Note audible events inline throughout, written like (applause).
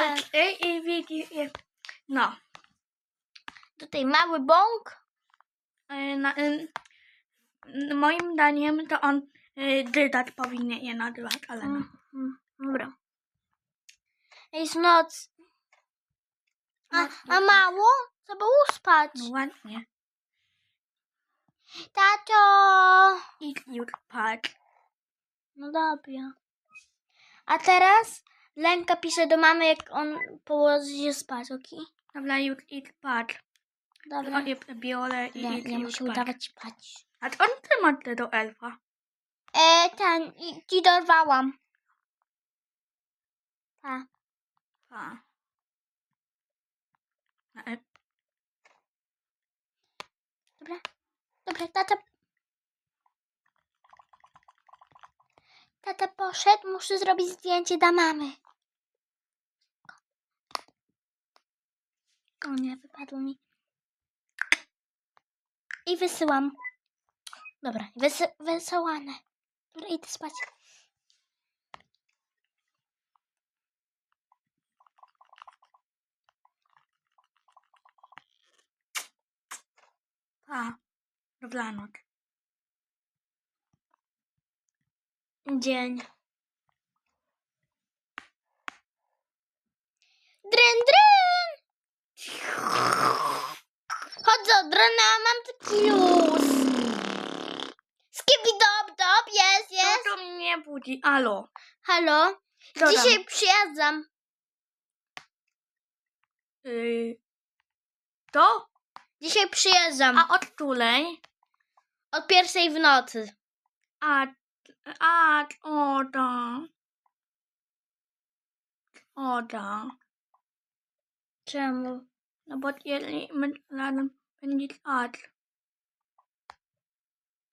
Tak. I, i widzi, no, Tutaj mały bąk. y, na, y, moim zdaniem to on y, dydać powinien je nazywać, ale no. Mm, Dobra. Jest noc. A, a mało? Trzeba uspać. no ładnie. Tato! Idź już patrz. No dobra. A teraz Lenka pisze do mamy, jak on położy się spać, okej? Dobra, już idź patrz. Dobra. I biorę i Nie, idź nie już muszę patrz. udawać spać. A on trzyma te do elfa. E, ten, i- ci dorwałam. Tak. A. A, e, Dobra. Dobra, tata. Tata poszedł, muszę zrobić zdjęcie dla mamy. O nie, wypadło mi. I wysyłam. Dobra, wysy wysyłane. Dobra, idę spać. Pa. Dobranoc. Dzień. Dryn, dryn! Chodź do drona, mam taki luz. Skibi dop, dop, jest, jest. To, mnie budzi. Alo. Halo? Dodam. Dzisiaj przyjeżdżam. Y, to? Dzisiaj przyjeżdżam. A od której? Od pierwszej w nocy. A, a, oda. Oda. Czemu? No bo jeżeli my razem będzie spać.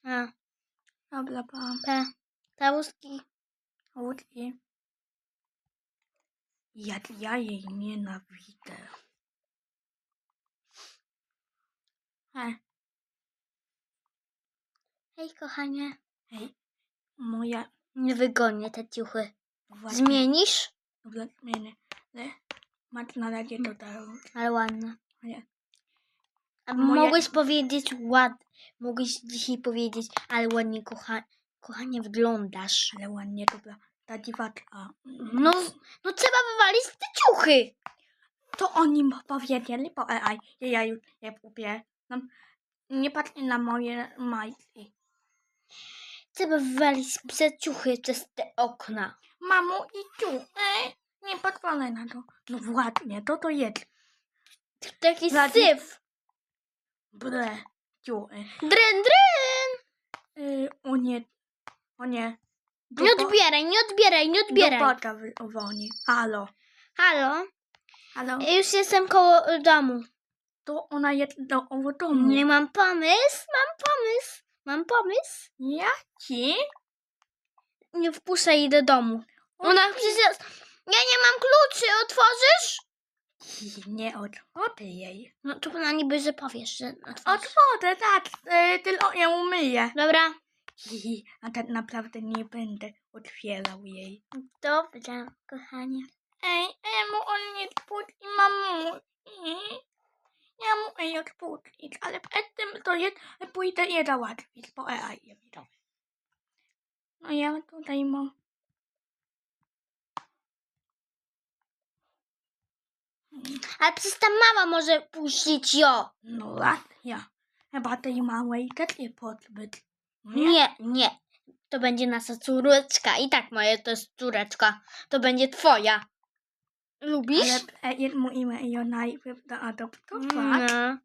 A, Dobra, pa. P. Tałuski. Łódki. Jak ja jej nienawidzę. Hej, Hej, kochanie. hej. Moja... Nie wygonię te ciuchy. Właśnie, Zmienisz? Dobra, zmienię. Masz na razie to dało. Ale ładne. Nie. A Moje- mogłeś powiedzieć ład... Mogłeś dzisiaj powiedzieć, ale ładnie, kocha... kochanie, wyglądasz. Ale ładnie to była ta dziwaczka. No, no trzeba wywalić te ciuchy. To oni mu powiedzieli, bo AI, ja już je kupię. No, nie patrz na moje majtki. Trzeba wywalić te ciuchy przez te okna. Mamo i tu. E, nie pozwolę na to. No ładnie, to to jest. Taki Wladzi- syf. Ble. Tu. E. Dryn, dryn. Y, o nie. O nie. Nie odbieraj, nie odbieraj, nie odbieraj. pota woni. Halo. Halo? Halo. Już jestem koło y, domu. To ona jest do owo domu. Nie mam pomysł, mam pomysł. Mam pomysł. Jaki? Nie wpuszczaj jej do domu. Ona przecież... Ja nie mam kluczy, otworzysz? (laughs) Nie otworzę jej. No to ona niby, że powiesz, że otworzysz. Otworzę, tak. Y, tylko ją umyję. Dobra. (laughs) A tak naprawdę nie będę otwierał jej. Dobra, kochanie. Ej, emu, on nie spuści mamu. Ja mu jej odpuścić, ale przed tym to jest, pójdę je załatwić, bo AI je widzą. No ja tutaj mam... Ale przecież ta mama może puścić ją. No racja. Chyba tej małej też nie pozbyć. Nie, nie. To będzie nasza córeczka. I tak moja to jest córeczka. To będzie twoja. Lubisz? Ale jest mu imię i ją najpierw zaadoptować. No.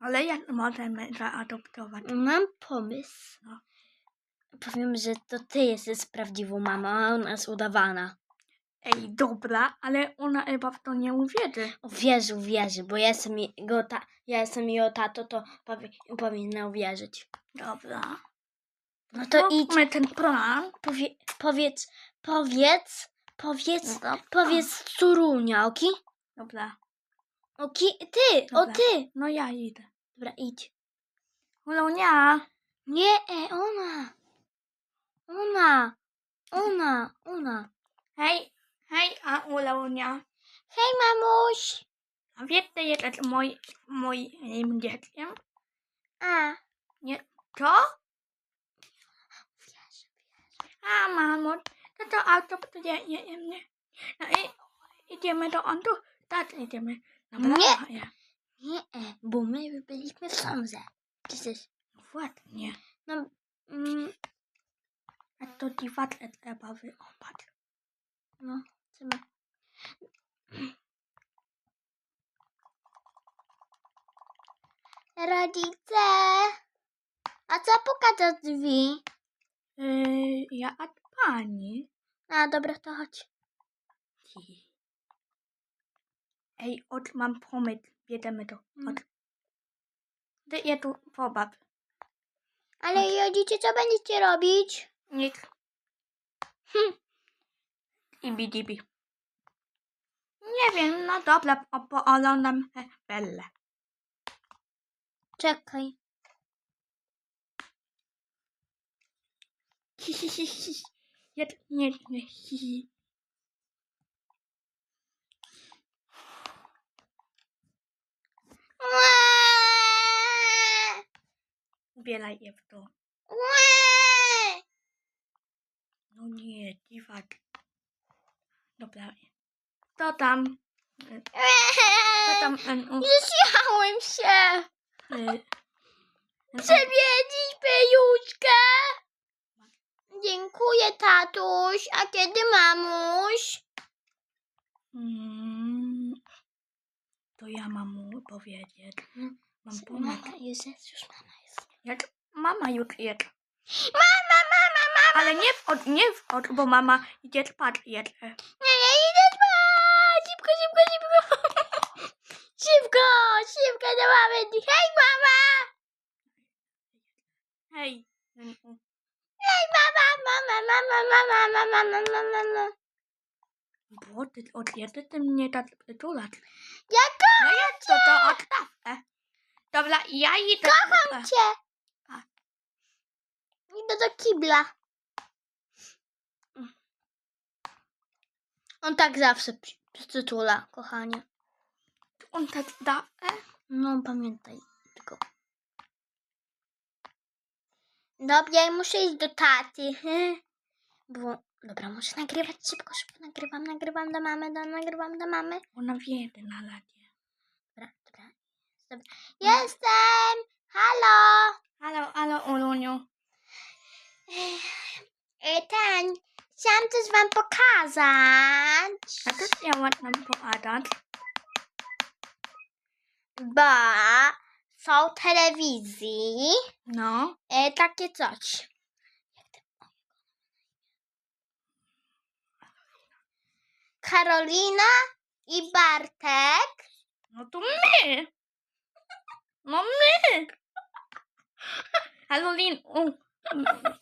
Ale jak możemy zaadoptować? Mam pomysł. No. Powiem, że to ty jesteś prawdziwą mamą, a ona jest udawana. Ej, dobra, ale ona chyba w to nie uwierzy. Wierzy, wierzy, bo ja jestem jego ta, ja jestem jego tato, to powi, powinna uwierzyć. Dobra. No to idź, Zróbmy ten plan. powie, powiedz, powiedz, powiedz, Dobra. powiedz córunia, oki? Dobra. Oki, ty, o Dobra. ty. No ja idę. Dobra, idź. Ulunia. Nie, e, ona. Ona. Ona, ona. Hej, hej, a Ulunia. Hej, mamuś. A wiesz, co jest mój, moim dzieckiem? A, Nie, co? A, mamo, to to auto, to nie, nie, nie, nie. No i idziemy do on tu, tak idziemy. Dobra, Nie. Ja. nie, e, bo my byliśmy w sądze. Przecież, Ładnie. no, mm, A to ci facet trzeba wyopać. no, trzeba. Rodzice, a co puka do drzwi? Yy, ja od pani. A, dobra, to chodź. Ej, od mam pomysł. Jedziemy do Mm. od. Ty je tu pobaw. Ale rodzice, co będziecie robić? Nic. Hm. Ibi dibi. Nie wiem, no dobra, opoglądam Bellę. Czekaj. (laughs) Ja nie, hi. (laughs) Ubieraj je w to. No nie, dziwak. Dobra. To tam. To tam. u, Zjechałem się. y, Przewiedzić pejuczkę. Dziękuję, tatuś. A kiedy mamuś? Mm, To ja mam mu powiedzieć. Mam pomysł. jest, już mama jest. Jak mama już jest. Mama, mama, mama. Ale nie w od, nie w od, bo mama idzie spać jeszcze. Nie, nie spać. Szybko, szybko, szybko. (laughs) Szybko, szybko do mamy. Hej, mama. Hej. Hej, mama, mama, mama, mama, mama, mama, mama. Bo ty od kiedy ty mnie tak przytulać? Jaka? No ja co to odstawę. Dobra, ja idę. Kocham cię. Idę do kibla. On tak zawsze przy- przytula, kochanie. On tak da. e? No, pamiętaj tylko. Dobra, ja muszę iść do taty. he? (laughs) Bo, dobra, muszę nagrywać szybko, szybko nagrywam, nagrywam do mamy, do, nagrywam do mamy. Ona wie na razie. Dobra, dobra. dobra. Jestem! Halo! Halo, halo, Uluniu. E, ten, chciałam coś wam pokazać. A to chciała nam pogadać. Bo są telewizji No. e, takie coś. Karolina i Bartek. No to my. No my. Halo, Lin. u,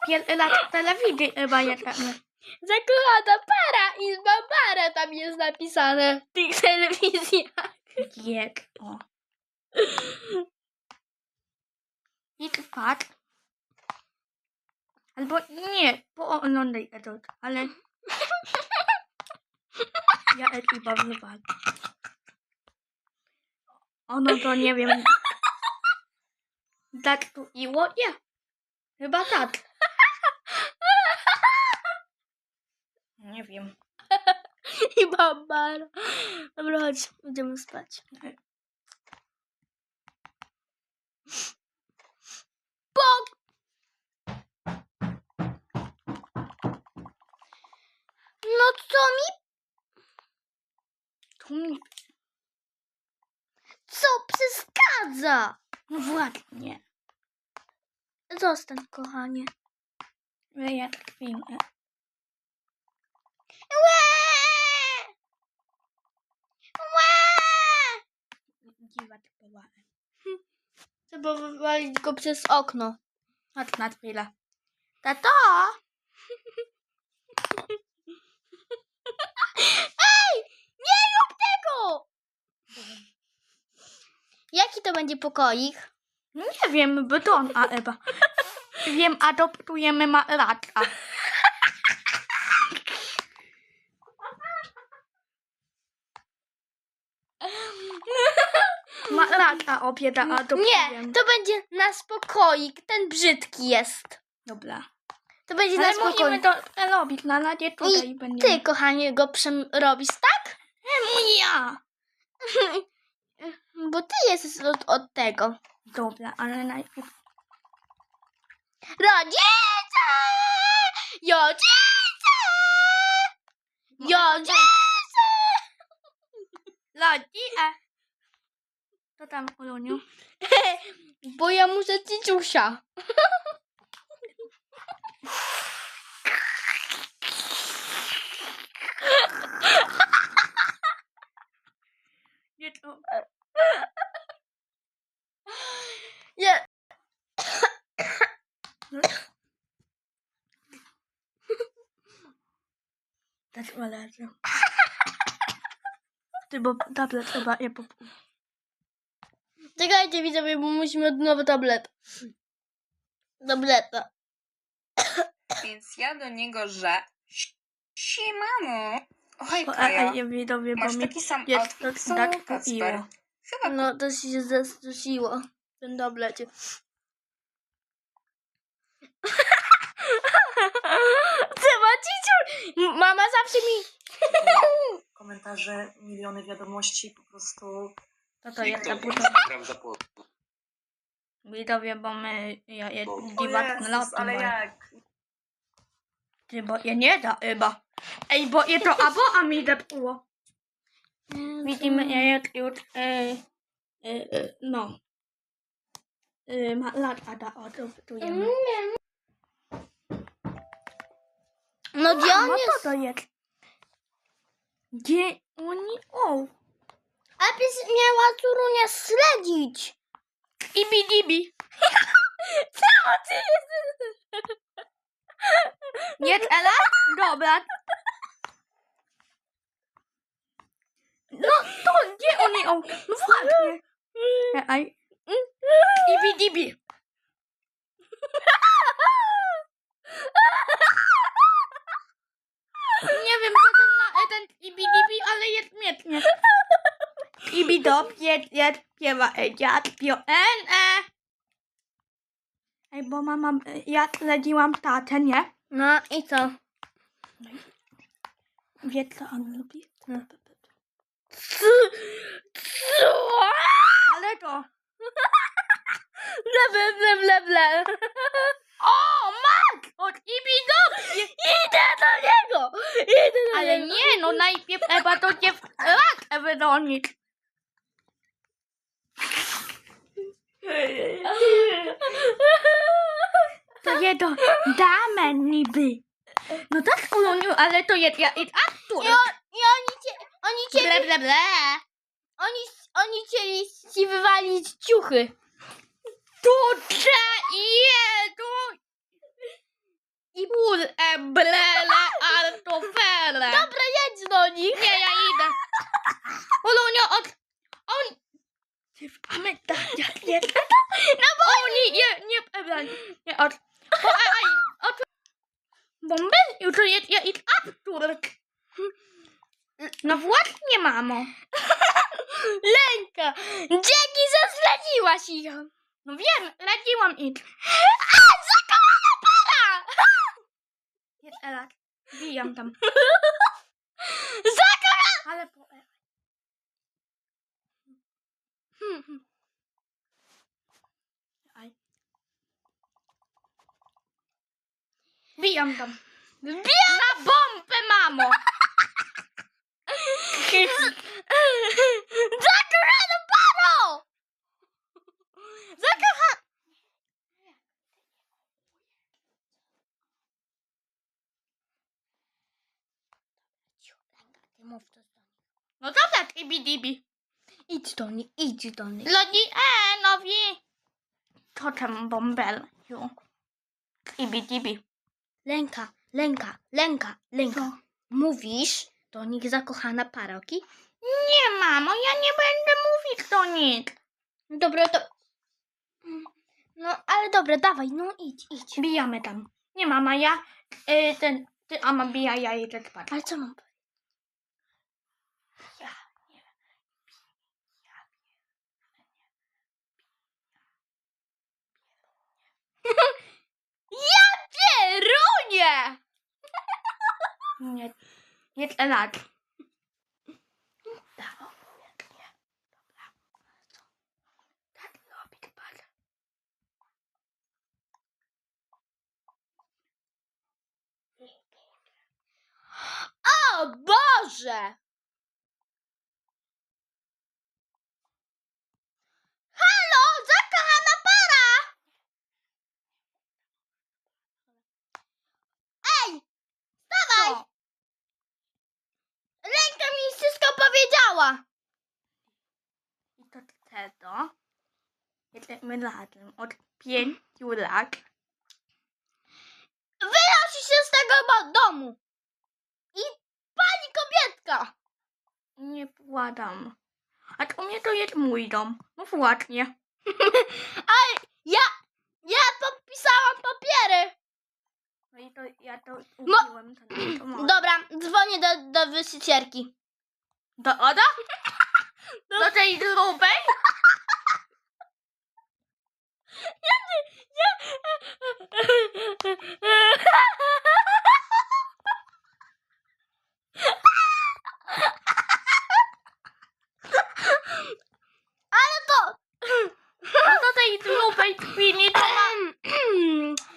Pierwszy raz w telewizji chyba jesteśmy. Zakochana para i Barbara tam jest napisane w tych telewizjach. Jak? O. I tu patrz. Albo nie, pooglądaj to, ale... Ja chyba wywal. Ono to nie wiem. Tak tu iło? Nie. Chyba tak. Nie wiem. (laughs) I Barbara. Dobra, chodź, idziemy spać. Bok! No co mi? Tu mi... Co przeszkadza? No właśnie. Zostań, kochanie. Ale ja Dziwa typowa. Trzeba wywalić go przez okno. Chodź na chwilę. Tato! (laughs) Ej! Nie rób tego! Jaki to będzie pokoik? Nie wiem, beton, a Ewa. (laughs) Wiem, adoptujemy malatka. Ma lata obieda, a to Nie, to będzie na spokoik. Ten brzydki jest. Dobra. To będzie na Ale musimy spokoik. to robić na razie tutaj I będziemy. ty, kochanie, go robisz, tak? Ja? (laughs) Bo ty jesteś od, od tego. Dobra, ale najpierw... Rodzice! Rodzice! Rodzice! Lodzie! Co tam, Oluniu? (laughs) Bo ja muszę cicusia. Nie to... Malarze. Ty, bo tablet chyba je po... Czekajcie, widzowie, bo musimy od nowo tablet. Tableta. Więc ja do niego, że siemano. Oj, O, a, a Kaja, ja widowie, bo masz mi taki sam jest outfit co tak Kacper. kupiło. Chyba No, to się zastusiło. Ten tablecie. (laughs) Trzeba ciciu! Mama zawsze mi... komentarze, miliony wiadomości, po prostu To to jest za buta. Płot. Widowie, bo my... Ja je O dziwak na Jezus, ale bo- jak? Ty, bo je nie da chyba. Ej, bo je to abo, a mi depło. Widzimy, ja je już... E, e, e, no. E, ma lata da, o, to wtujemy. No gdzie on no jest? to to jest? Gdzie oni... O! A byś miała Turunia śledzić. Ibi dibi. Czemu ty jesteś... Jest Ela? Dobra. No to gdzie oni? O, no właśnie. Aj. Ibi dibi. Nie wiem, co ten ma ten ibi dibi, ale jest mietnie. Ibi dop, jest, śpiewa, dziad, pio, en, e. Ej, bo mama, ja śledziłam tatę, nie? No i co? Wie, co on lubi? Co? Ale to... Ble, ble, ble, ble, ble. O, mak! Od Ibi dop! Idę do niego! Idę do Ale niego. nie, no najpierw Ewa to cię w (laughs) To je do damę niby. No tak, Uloniu, ale to jest ja i aktor. I, on, I oni cię... Oni cię... Ble, ble, ble. Oni, oni chcieli ci wywalić ciuchy. Tu trze i je, tu... I pól e blele artofele. Dobra, jedź do nich. Nie, ja idę. Ulonio, od... On... Tak, jak nie... No bo oni nie, nie, Ewa, nie, od... Bo, aj, od... Bombel, już jest, ja i absurd. No właśnie, mamo. (laughs) Lęka. Dzięki, że zdradziłaś ich. No wiem, radziłam ich. A, zakochana para! Jest Ela, bijam tam. (laughs) Zakochana... Ale po... Hmm. Aj. Bijam tam. Wbijam Na bombę, mamo! Zakochana paro! Zakochana... Mów to do. No dobra, tibi dibi. Idź do nich, idź do nich. Lodi, e, nowi. To tam bombel. Tibi dibi lęka, lęka, lęka, lęka. Co? Mówisz do nich zakochana paroki? Nie, mamo, ja nie będę mówić do nich. No dobra, to... No, ale dobra, dawaj, no idź, idź. Bijamy tam. Nie, mama, ja... Y, ten, ty, ama bija, ja i ten pan. Ale co mam? Ja nie Ja (laughs) pierdolę! nie! Nie, nie nie. Tak. O Boże! Co? Ręka mi wszystko powiedziała. I to tego. Jesteśmy razem od pięciu lat. Wynosi się z tego domu. I pani kobietka. Nie władam. A to mnie to jest mój dom. No właśnie. (laughs) Ale ja, ja podpisałam papiery. No i to ja to upiłem. To, nie to. Dobra, dzwonię do, do wyszycierki. Do Oda? (laughs) Do tej grubej? Ale to... No do tej grubej kwini to ma... (clears throat)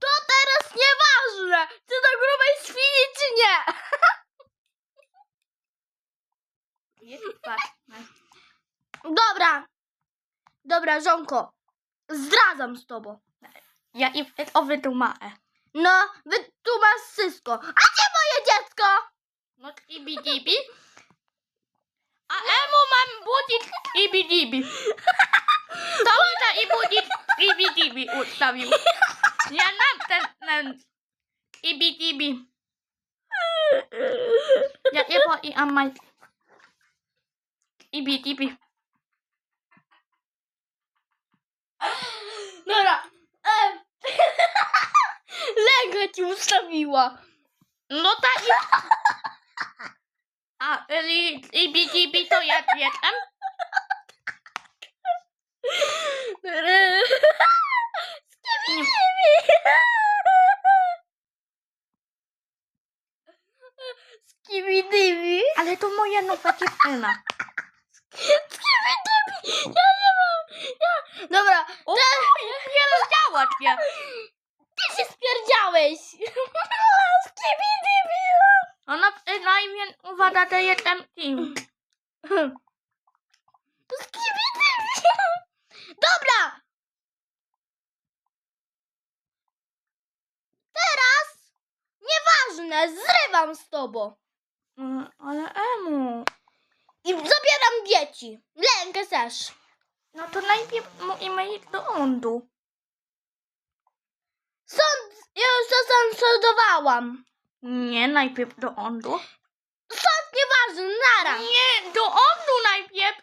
To teraz nieważne, czy do grubej świni, czy nie. Jest ważne. Dobra. Dobra, żonko. Zdradzam z tobą. Ja i o wytłumaczę. No, wytłumacz wszystko. A gdzie moje dziecko? No ibi dibi. A emu mam budzić ibi dibi. To mi i budzić ibi dibi ustawił. Ja nam ten, ten ibi dibi. Ja po i amaj. Ibi dibi. Dobra. Em. (laughs) Lęka ci ustawiła. No tak. i- A i- ibi dibi to ja jestem. Skibidybi. Ale to moja nowa dziewczyna. Skibidybi. Ja nie mam. Ja... Dobra, O, nie rozdziała cię. ty się spierdziałeś. Skibidybi. Ona że jestem kim. Skibidybi. (laughs) Dobra. Teraz nieważne, zrywam z tobą. Mm, Ale Emu. I zabieram dzieci. Lękę też. No to najpierw musimy iść do lądu. Sąd, ja już zasądowałam. Nie, najpierw do lądu. Nara. Nie, do lądu najpierw.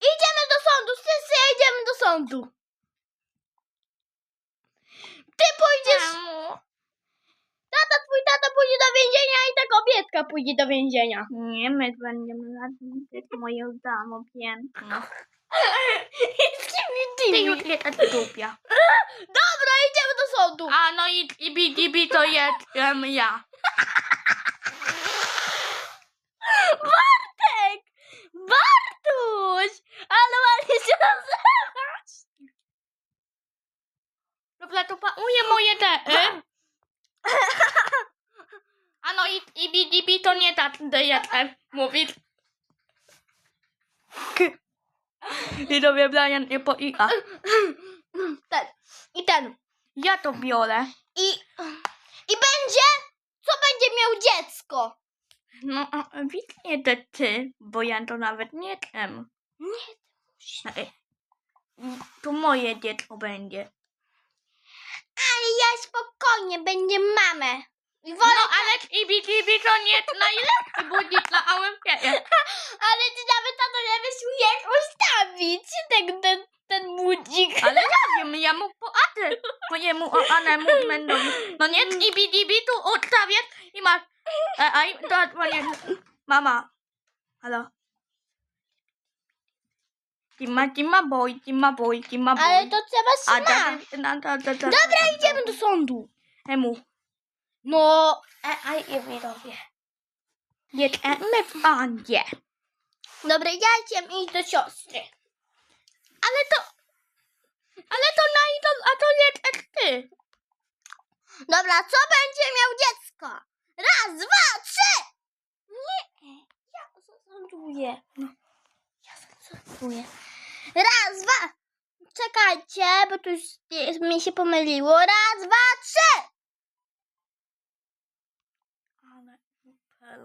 Idziemy do sądu, wszyscy idziemy do sądu. Ty pójdziesz, tata, twój tata pójdzie do więzienia i ta kobietka pójdzie do więzienia. Nie, my będziemy razem. To (laughs) jest moje damo piękne. Ty już jesteś głupia. (laughs) Dobra, idziemy do sądu. A no i ibi dibi to jestem ja. (laughs) Bartek! Bartuś! Ale ładnie się nazywasz. Dobra, to pakuję moje te. Y? A no i ibi dibi to nie tak, jestem. Mówić. I tobie Brian nie poika. Ten. I ten. Ja to biorę. I, I będzie, co będzie miał dziecko. No, a widzę nie te ty, bo ja to nawet nie wiem. Nie, Ej, To moje dziecko będzie. ale ja spokojnie, będzie mamę. I No, wolę, ale ibi dibi to nie (laughs) najlepszy budzik dla Olympii. ale ty nawet tato nie wiesz jak ustawić ten, ten, ten budzik. Ale ja wiem, ja mu poadę mojemu oanemu mędowi. No nie, ibi dibi tu ustawię i masz. E, a i to dzwonię. Mama. Halo. Tima, tima, boj, tima, boj, tima, boj. Ale to trzeba A da, da. Dobra, idziemy do sądu. Emu. No, E, a i widzowie. Jedziemy w Andzie. dobra, ja idziemy iść do siostry. Ale to... Ale to na idol, a to jedziesz ty. Dobra, co będzie miał dziecko? Raz, dwa, trzy! Nie, ja zasąduję. No, ja zasąduję. Raz, dwa. Czekajcie, bo tu już mi się pomyliło. Raz, dwa, trzy! Ale super.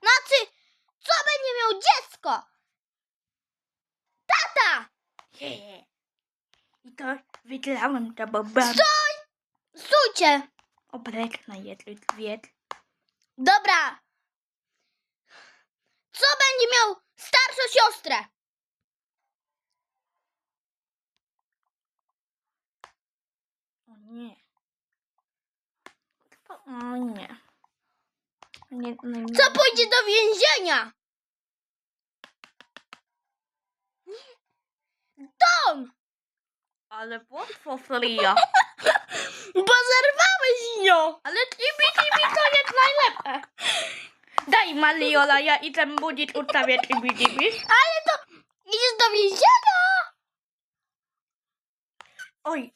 Znaczy, co będzie miał dziecko? Tata! I to wygrałem to, bo bardzo Stójcie! Obleżna jest wiedz. Dobra. Co będzie miał starszą siostrę? O nie. O nie. nie, no nie. Co pójdzie do więzienia? Dom! Ale łatwo fria. (laughs) (laughs) Bo zerwałeś nią! Ale tibi, tibi to jest najlepsze. Daj Maliola, ja idę budzić ustawię tibi, tibi. Ale to idziesz do więzienia! Oj.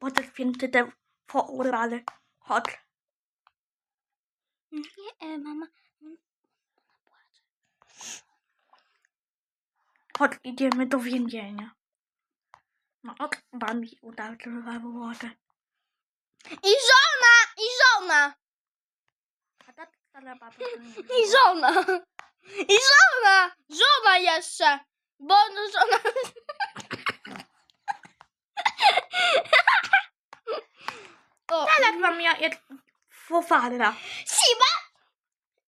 Boże święty te fourale. Chodź. Nie, e, mama. Chodź, idziemy do więzienia. No, od bambi udarzyła wodę. I żona! I żona! A ta stara baba (laughs) I żona! I żona! Żona jeszcze! Bo no żona... O, (laughs) Ale wam ja jest fofara. Siba!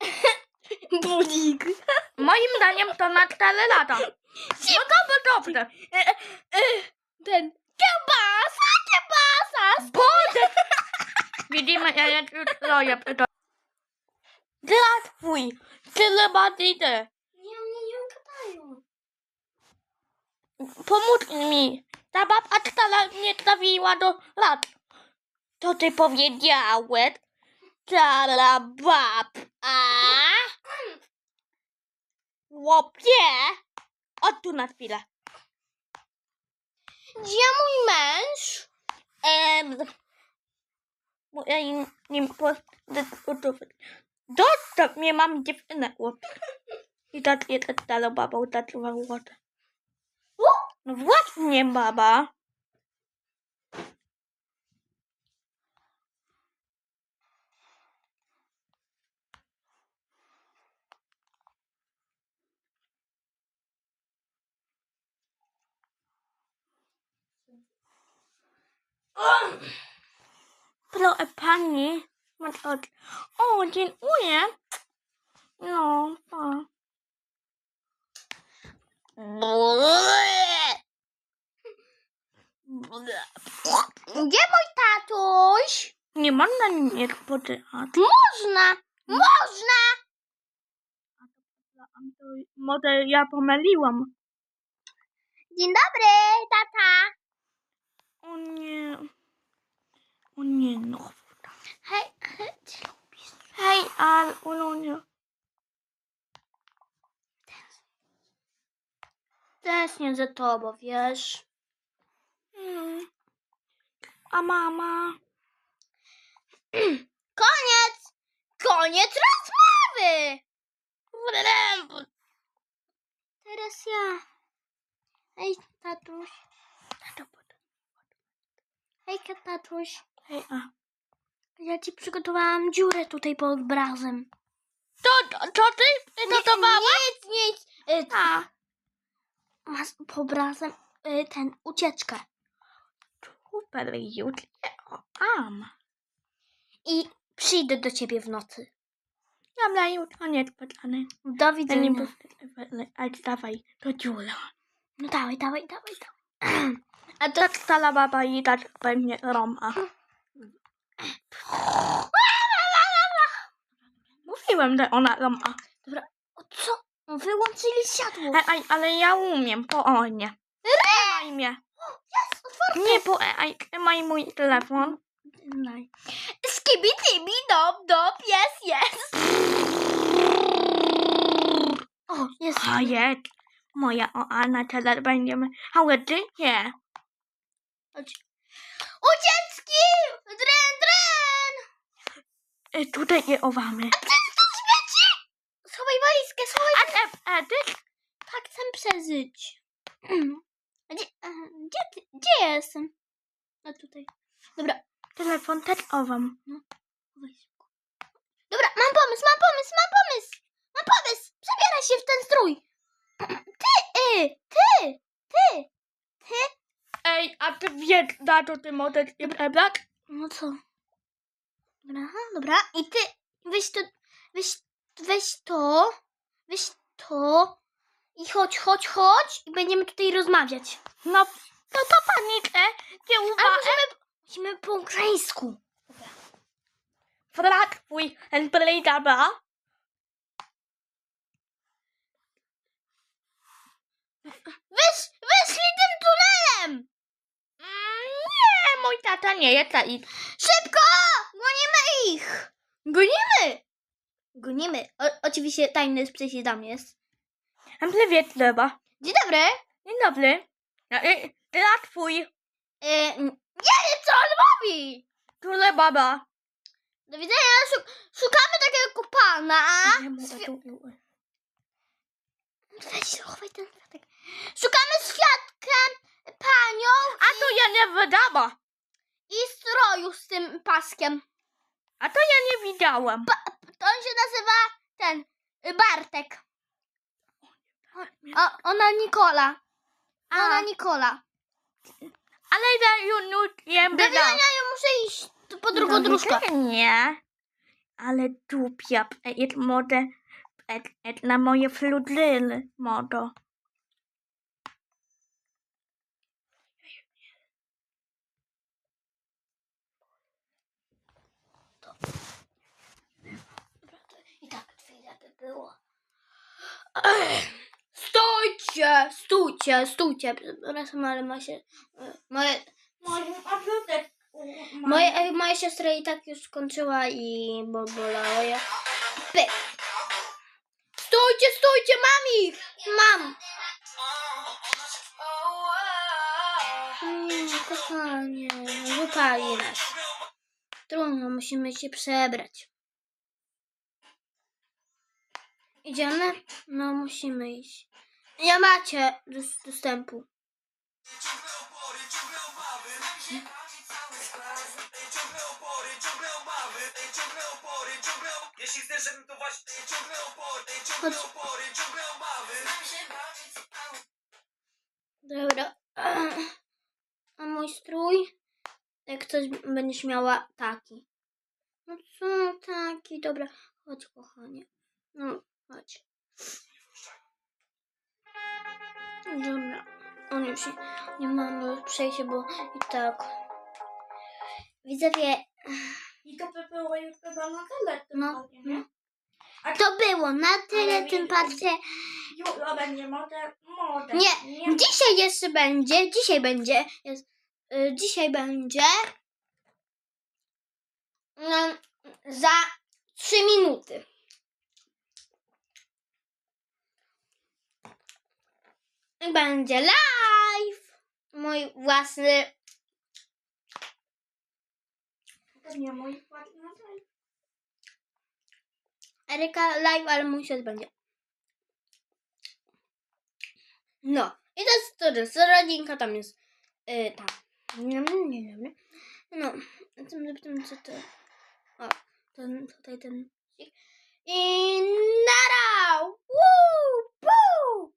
(laughs) Budzik. Moim zdaniem to na 4 lata. No dobrze, dobrze. E, e, ten... Kiełbasa! Kiełbasa! Boże! (laughs) Widzimy, ja jest jutro je to. Dla twój. Tyle badydy. Nie, mnie nie ukrywają. Pomóż mi. Ta babka stara mnie trafiła do lat. To ty powiedziałeś? Stara babka. Łopie. O tu na chwilę. Gdzie mój męż? Em, bo ja im nie Dostaw mnie, mam dziewczynę, chłopie. I tak jest stara baba utraciła wodę. No właśnie, baba. Proszę pani. O, dziękuję. No, o. Gdzie mój tatuś? Nie można nie spoczywać. Można! Można! Może ja pomyliłam. Dzień dobry, tata. O nie. O nie, no. Hej, hej. Hej, ale o nie. Tęsknię za tobą, wiesz. Mm. A mama? (clears throat) Koniec! Koniec rozmowy! Teraz ja. Hej, tatuś. Hejka, tatuś. Hej, a. Ja ci przygotowałam dziurę tutaj pod obrazem. To, to, to ty przygotowała? Nic, nic. Y, A. Masz pod obrazem y, ten, ucieczkę. Super, jutro. Am. I przyjdę do ciebie w nocy. Dobra, jutro nie spotkany. Do Ja nie widzenia. postawię, ale dawaj, to dziura. No dawaj, dawaj, dawaj, dawaj. (clears throat) A to tak stala baba i tak pewnie Roma. Mówiłem, że ona Roma. O co? No, wyłączyli światło. E, aj, ale ja umiem, po o nie. Trzymaj mnie. Jest otwarte. Nie, po e, aj, trzymaj mój telefon. Trzymaj. Skibidibi, dop, dop, jest, jest. O, jest. A jest. Moja Oana, teraz będziemy... Ale ty nie. Ucieczki! Dryn, dryn! E, tutaj je owamy. Przecież to śmieci! Schowaj walizkę, schowaj A te, a ty? Tak, chcę przeżyć. A Gdzie, a, gdzie, ty, gdzie ja jestem? A tutaj. Dobra, Telefon też owam. szybko. Dobra, mam pomysł, mam pomysł, mam pomysł! Mam pomysł! Przebieraj się w ten strój! (clears throat) Ty, y, ty, ty, ty. Ej, a ty wiesz, na to ty możesz je przebrać? No co? Dobra, dobra. I ty weź to, weź, weź to, weź to i chodź, chodź, chodź i będziemy tutaj rozmawiać. No, to to panikę. Nie Ale uważaj. musimy, musimy po ukraińsku. Frak twój Henbreidaba. Wysz, wyszli tym tunelem! Nie, mój tata nie je ich. Szybko! Gonimy ich! Gonimy! Gonimy. O, oczywiście tajny sprzeciw dam jest. Ampliwiet trzeba. Dzień dobry. Dzień dobry. Ja, twój. E, nie wiem, co on mówi! Króle baba. Do widzenia, Szuk szukamy takiego kupana. Zwi- Weź, ten. Szukamy świat ja nie wydała. i stroju z tym paskiem. A to ja nie widziałam. To on się nazywa ten y, Bartek. Ona Nikola. A, Ona Nikola. ale ja już nie Do widzenia, ja muszę iść po drugą dróżkę. Nie. Ale dupia. Jest może. Na moje fludryly. Modo. I tak chwilę by było. Stójcie, stójcie, stójcie. Przepraszam, ale ma się... e, Moje, moje, e, moja siostra i tak już skończyła i bo bolało je. Pyk. Stójcie, stójcie, mam ich! Mam! Nie, kochanie, wypali nas. Trudno, musimy się przebrać. Idziemy? No, musimy iść. Nie macie dos- dostępu. Jeśli chcesz, żebym to właśnie ciągle opory, Chodź. ciągle opory, ciągle obawy. Dobra. (clears throat) A mój strój? Jak coś będziesz miała taki. No co taki? Dobra, chodź kochanie. No, chodź. Dobra. Już nie, nie mamy przejścia, bo i tak. Widzowie, I to by było już chyba na tyle. no, no. To było na tyle tym patrzcie. Jutro będzie może. Może. Nie, Dzisiaj jeszcze będzie, dzisiaj będzie, jest, y, dzisiaj będzie mm, za 3 minuty. Będzie live, mój własny, To nie mój płatny. Eryka live, ale mój się będzie. No, i to jest to jest rodzinka, tam jest, y, tam, nie wiem, nie wiem, no, tym, tym, co to, o, ten, tutaj ten, i nara, Woo!